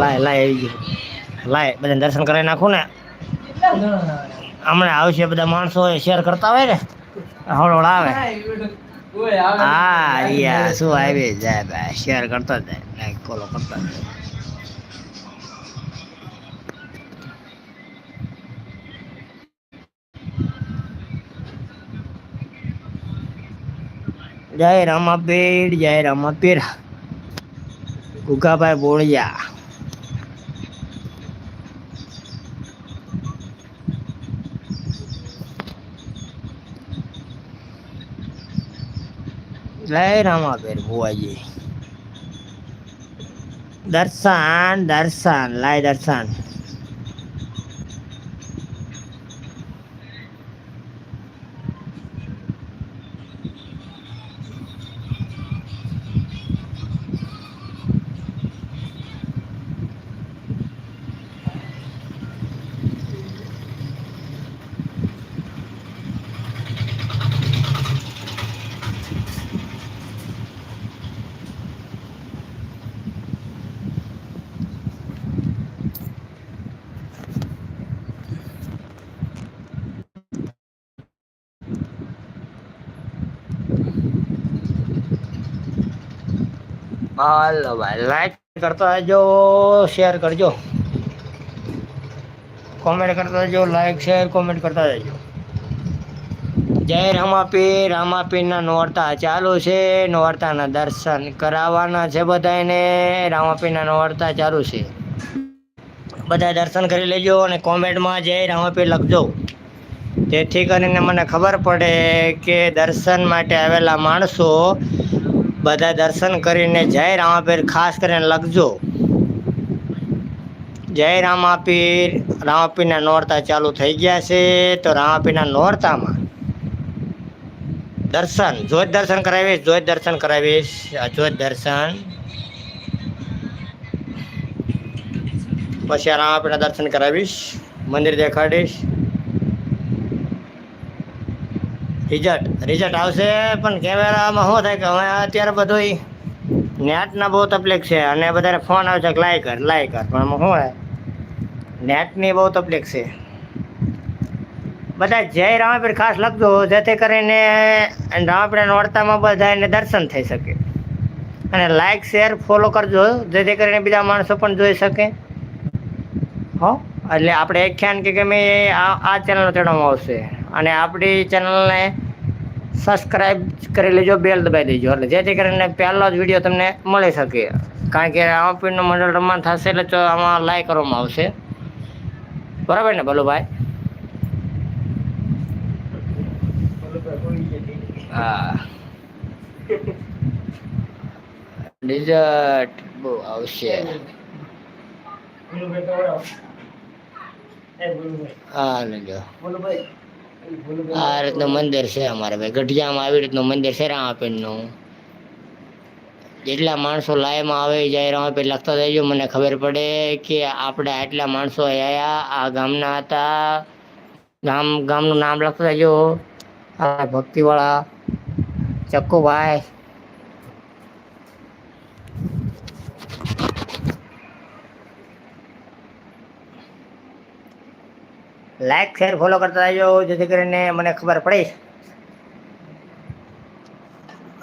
લાય લાય આવી ગયું. લાય બધા દર્શન કરાવી નાખું ને. હમણાં આવશે બધા માણસો શેર કરતા હોય ને, હળવળ આવે. હા યા શું આવી જાય ભાઈ શેર કરતા જાય લાઈક ફોલો કરતા જાય. જય રામાપીર જય રામાપીર. ગુગાભાઈ બોળિયા. જય રામાપીર ભુવાજી દર્શન દર્શન લાય દર્શન. હાલો ભાઈ લાઈક કરતા રહેજો શેર કરજો. કોમેન્ટ કરતા જો લાઈક શેર કોમેન્ટ કરતા રહેજો. જય રામાપીર રામાપીરના નોરતા ચાલુ છે. નોરતાના દર્શન કરાવવાના છે બધાને રામાપીરના નોરતા ચાલુ છે. બધા દર્શન કરી લેજો અને કોમેન્ટમાં જય રામાપીર લખજો. તેથી કરીને મને ખબર પડે કે દર્શન માટે આવેલા માણસો બધા દર્શન કરીને જય રામાપીર, ખાસ કરીને લખજો. જય રામાપીર, રામાપીરના નોરતા ચાલુ થઈ ગયા છે, તો રામાપીરના નોરતામાં દર્શન, જોત દર્શન કરાવીશ, જોત દર્શન કરાવીશ. જોત દર્શન. પછી રામાપીરના દર્શન કરાવીશ, મંદિર દેખાડીશ. રિઝલ્ટ રિઝલ્ટ આવશે, પણ કેમેરામાં શું થાય કે હવે અત્યારે બધું નેટના બહુ તકલીફ છે અને બધાને ફોન આવે છે કે લાઈ કર લાઈ કર. પણ શું હોય નેટની બહુ તકલીફ છે. બધા જય રામાપીર, ખાસ લખજો, જેથી કરીને રામાપીરના નોરતામાં બધાને દર્શન થઈ શકે. અને લાઈક શેર ફોલો કરજો, જેથી કરીને બીજા માણસો પણ જોઈ શકે. હો? એટલે આપણે એક ખ્યાન કે ગમે આ ચેનલ ચડવામાં આવશે. અને આપણી ચેનલને સબસ્ક્રાઈબ કરી લેજો બેલ દબાવી દેજો. એટલે જેથી કરીને પહેલો જ વીડિયો તમને મળી શકે. કારણ કે રામાપીરનું મંડળ રમવાનું થશે એટલે તો આમાં લાઈક કરવામાં આવશે. બરાબર ને ભલુભાઈ હા. રિઝલ્ટ બહુ આવશે. હા લેજો આ રીતનું મંદિર છે અમારે ભાઈ. ગઢિયામાં આવી રીતનું મંદિર છે રામાપીરનું. જેટલા માણસો લાઈમાં આવે જાય રામાપીર લખતા જજો મને ખબર પડે કે આપણે આટલા માણસો આવ્યા આ ગામના હતા. ગામ, ગામનું નામ લખતા જજો આ ભક્તિવાળા ચક્કુભાઈ. લાઈક શેર ફોલો કરતા રહેજો જેથી કરીને મને ખબર પડે.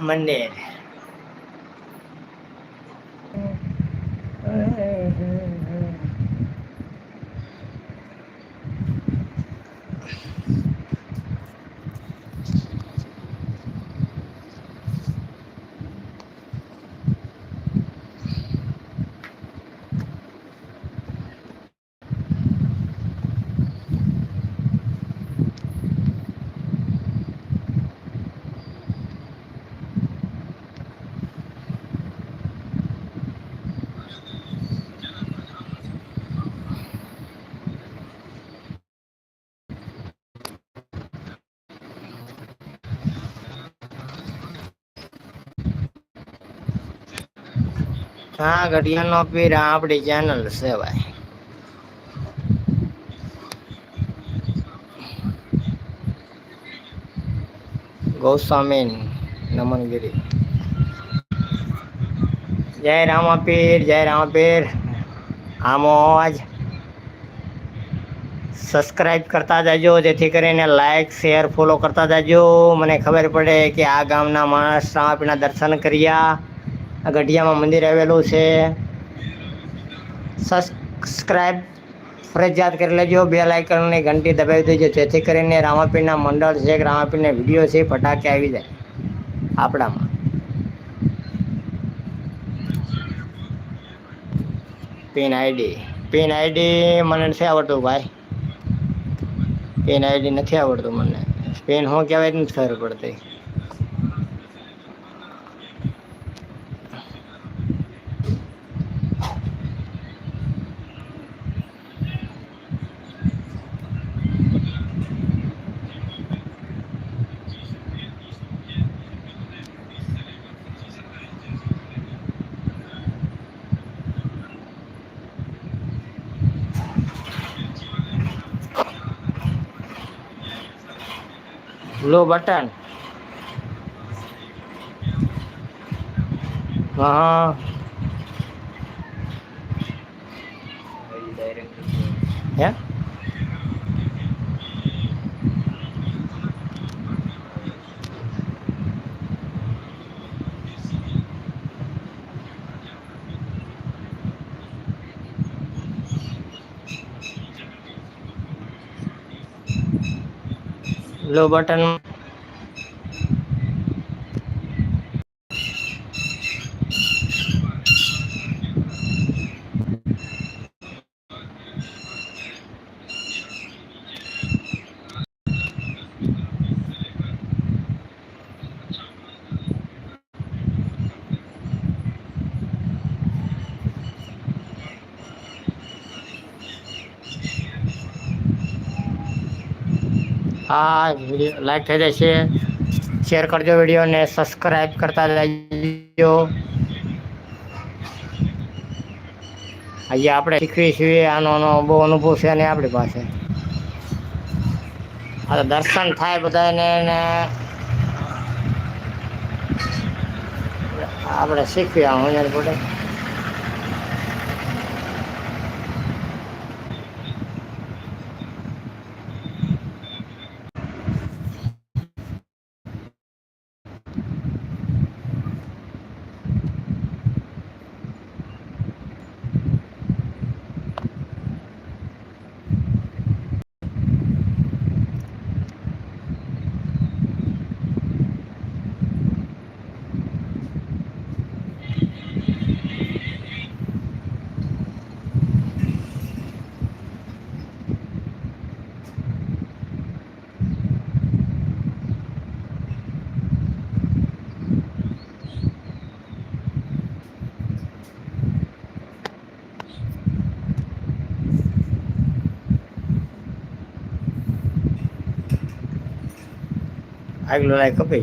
મંદિર હા ઘડિયાળનો પીર આપણી ચેનલ છે ભાઈ ગૌસ્વામીન નમનગીરી. જય રામાપીર જય રામાપીર. આમો અવાજ સબસ્ક્રાઈબ કરતા જજો, જેથી કરીને લાઈક શેર ફોલો કરતા જજો. મને ખબર પડે કે આ ગામના માણસ રામાપીના દર્શન કર્યા. આ ગઢિયામાં મંદિર આવેલું છે. સબસ્ક્રાઈબ ફરજિયાત કરી લેજો. બે લાઇકનની ઘંટી દબાવી દેજો. જેથી કરીને રામાપીરના મંડળ છે, રામાપીરના વીડિયો છે ફટાકે આવી જાય આપણામાં. પિન આઈડી પિન આઈડી મને નથી આવડતું ભાઈ. પિન આઈડી નથી આવડતું મને. પિન શું કહેવાય નથી ખબર પડતી. Blue button. હા. હે? બ્લુ બટન વીડિયો લાઈક થઈ જશે. શેર કરજો વિડીયોને સબસ્ક્રાઈબ કરતા જજો. આજે આપણે શીખવી છીએ આનો બહુ અનુભવ છે ને આપણી પાસે. આ દર્શન થાય બધાને આપણે શીખવી આ હું પડે. agglomerated có phì